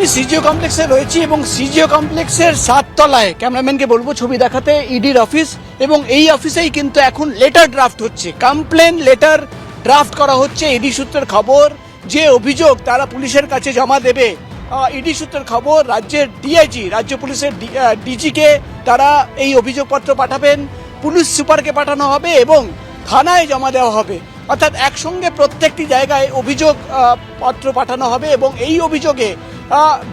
আমি সিজিও কমপ্লেক্সে রয়েছি এবং সিজিও কমপ্লেক্সের সাততলায় ক্যামেরাম্যানকে বলব ছবি দেখাতে ইডির অফিস এবং এই অফিসেই কিন্তু এখন লেটার ড্রাফট হচ্ছে। কমপ্লেন লেটার ড্রাফট করা হচ্ছে ইডি সূত্রের খবর। যে অভিযোগ তারা পুলিশের কাছে জমা দেবে ইডি সূত্রের খবর রাজ্যের ডিআইজি রাজ্য পুলিশের ডিজিকে তারা এই অভিযোগপত্র পাঠাবেন, পুলিশ সুপারকে পাঠানো হবে এবং থানায় জমা দেওয়া হবে। অর্থাৎ একসঙ্গে প্রত্যেকটি জায়গায় অভিযোগ পত্র পাঠানো হবে এবং এই অভিযোগে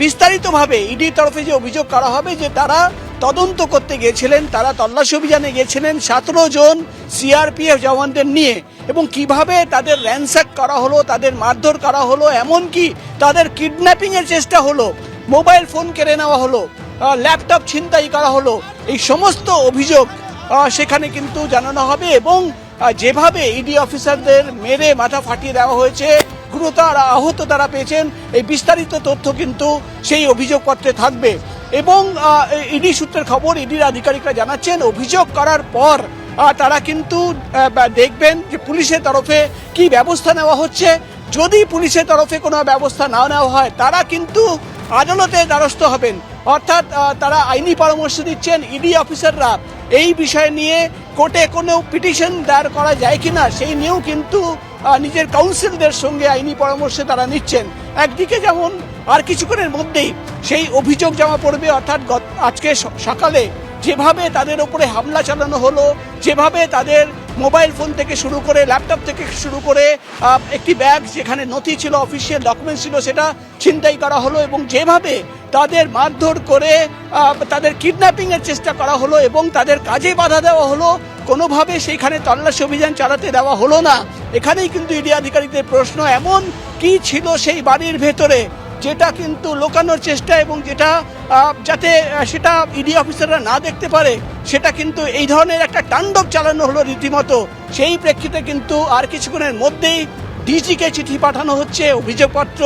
বিস্তারিতভাবে ইডির তরফে যে অভিযোগ করা হবে যে তারা তদন্ত করতে গিয়েছিলেন, তারা তল্লাশি অভিযানে গিয়েছিলেন সতেরো জন সিআরপিএফ জওয়ানদের নিয়ে এবং কীভাবে তাদের র্যানস্যাক করা হলো, তাদের মারধর করা হলো, এমনকি তাদের কিডন্যাপিংয়ের চেষ্টা হলো মোবাইল ফোন কেড়ে নেওয়া হলো ল্যাপটপ ছিনতাই করা হলো, এই সমস্ত অভিযোগ সেখানে কিন্তু জানানো হবে এবং যেভাবে ইডি অফিসারদের মেরে মাথা ফাটিয়ে দেওয়া হয়েছে গুরুতর আহত তারা পেয়েছেন। এই বিস্তারিত তথ্য কিন্তু সেই অভিযোগপত্রে থাকবে। এবং ইডি সূত্রের খবর, ইডির আধিকারিকরা জানাচ্ছেন, অভিযোগ করার পর তারা কিন্তু দেখবেন যে পুলিশের তরফে কি ব্যবস্থা নেওয়া হচ্ছে। যদি পুলিশের তরফে কোনো ব্যবস্থা না নেওয়া হয়, তারা কিন্তু আদালতে দ্বারস্থ হবেন। অর্থাৎ তারা আইনি পরামর্শ দিচ্ছেন ইডি অফিসাররা। এই বিষয় নিয়ে কোর্টে কোনো পিটিশন দায়ের করা যায় কি না সেই নিয়েও কিন্তু নিজের কাউন্সিলদের সঙ্গে আইনি পরামর্শে তারা নিচ্ছেন। একদিকে যেমন, আর কিছুক্ষণের মধ্যেই সেই অভিযোগ জমা পড়বে, অর্থাৎ আজকে সকালে যেভাবে তাদের ওপরে হামলা চালানো হলো, যেভাবে তাদের মোবাইল ফোন থেকে শুরু করে, ল্যাপটপ থেকে শুরু করে একটি ব্যাগ যেখানে নথি ছিল, অফিসিয়াল ডকুমেন্ট ছিল, সেটা ছিনতাই করা হলো এবং যেভাবে তাদের মারধর করে তাদের কিডন্যাপিংয়ের চেষ্টা করা হলো এবং তাদের কাজে বাধা দেওয়া হলো, কোনোভাবে সেইখানে তল্লাশি অভিযান চালাতে দেওয়া হলো না। এখানেই কিন্তু ইডি আধিকারিকদের প্রশ্ন, এমন কি ছিল সেই বাড়ির ভেতরে? যেটা কিন্তু লোকানোর চেষ্টা এবং যেটা যাতে সেটা ইডি অফিসাররা না দেখতে পারে, সেটা কিন্তু এই ধরনের একটা তাণ্ডব চালানো হলো রীতিমতো। সেই প্রেক্ষিতে কিন্তু আর কিছুক্ষণের মধ্যেই ডিজিকে চিঠি পাঠানো হচ্ছে, অভিযোগপত্র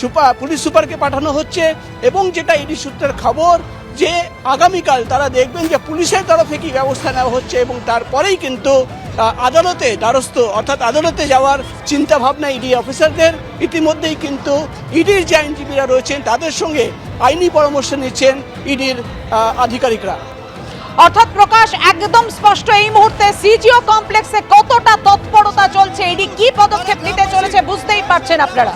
সুপার পুলিশ সুপারকে পাঠানো হচ্ছে এবং যেটা ইডি সূত্রের খবর যে আগামীকাল তারা দেখবেন যে পুলিশের তরফে কি ব্যবস্থা নেওয়া হচ্ছে এবং তারপরেই কিন্তু আদালতে দ্বারস্থ। অর্থাৎ আদালতে যাওয়ার চিন্তা ভাবনা ইডি অফিসারদের। ইতিমধ্যেই কিন্তু ইডির যে আইনজীবীরা রয়েছেন তাদের সঙ্গে আইনি পরামর্শ নিচ্ছেন ইডির আহ, আধিকারিকরা। অর্থাৎ প্রকাশ একদম স্পষ্ট এই মুহূর্তে সিজিও কমপ্লেক্সে কতটা তৎপরতা চলছে? এটি কি পদক্ষেপ নিতে চলেছে বুঝতেই পারছেন আপনারা?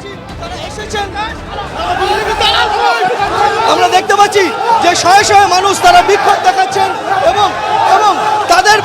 আমরা দেখতে পাচ্ছি যে শয়ে শয়ে মানুষ তারা বিক্ষোভ দেখাচ্ছেন এবং এবং তাদের